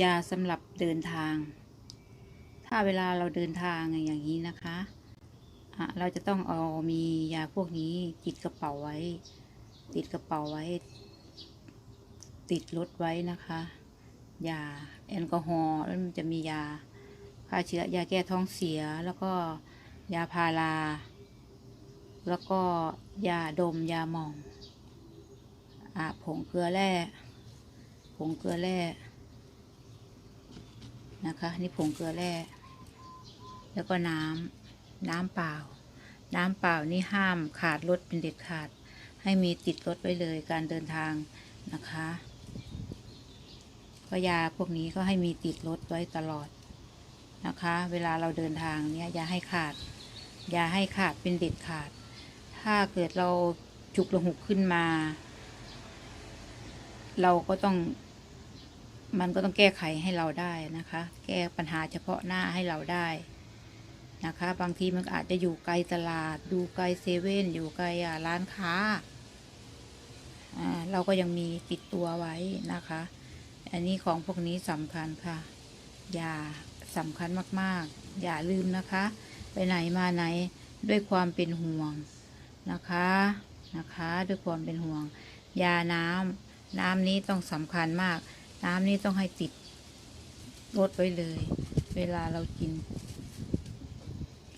ยาสำหรับเดินทาง ถ้าเวลาเราเดินทางอย่างนี้นะคะะเราจะต้องเอามียาพวกนี้ติดกระเป๋าไว้ ติดกระเป๋าไว้ ติดรถไว้นะคะ ยาแอลกอฮอล์แล้วมันจะมียาฆ่าเชื้อยาแก้ท้องเสียแล้วก็ยาพาราแล้วก็ยาดมยาหมองอผงเกลือแร่ผงเกลือแร่ นะคะ นี่ผงเกลือแร่ แล้วก็น้ำน้ำเปล่า น้ำเปล่านี่ห้ามขาดรถเป็นเด็ดขาด ให้มีติดรถไว้เลยการเดินทางนะคะก็ยาพวกนี้ก็ให้มีติดรถไว้ตลอดนะคะ เวลาเราเดินทางเนี่ยอย่าให้ขาด อย่าให้ขาดเป็นเด็ดขาด ถ้าเกิดเราฉุกระหุกขึ้นมา เราก็ต้อง มันก็ต้องแก้ไขให้เราได้นะคะ แก้ปัญหาเฉพาะหน้าให้เราได้นะคะ บางทีมันอาจจะอยู่ไกลตลาด ดูไกลเซเว่นอยู่ไกลอะร้านค้าอ่าเราก็ยังมีติดตัวไว้นะคะ อันนี้ของพวกนี้สำคัญค่ะ อย่าสำคัญมากๆ อย่าลืมนะคะ ไปไหนมาไหนด้วยความเป็นห่วงนะคะนะคะ ด้วยความเป็นห่วง ยาน้ำน้ำนี้ต้องสำคัญมาก น้ำนี่ต้องให้ติดรดไว้เลย เวลาเรากิน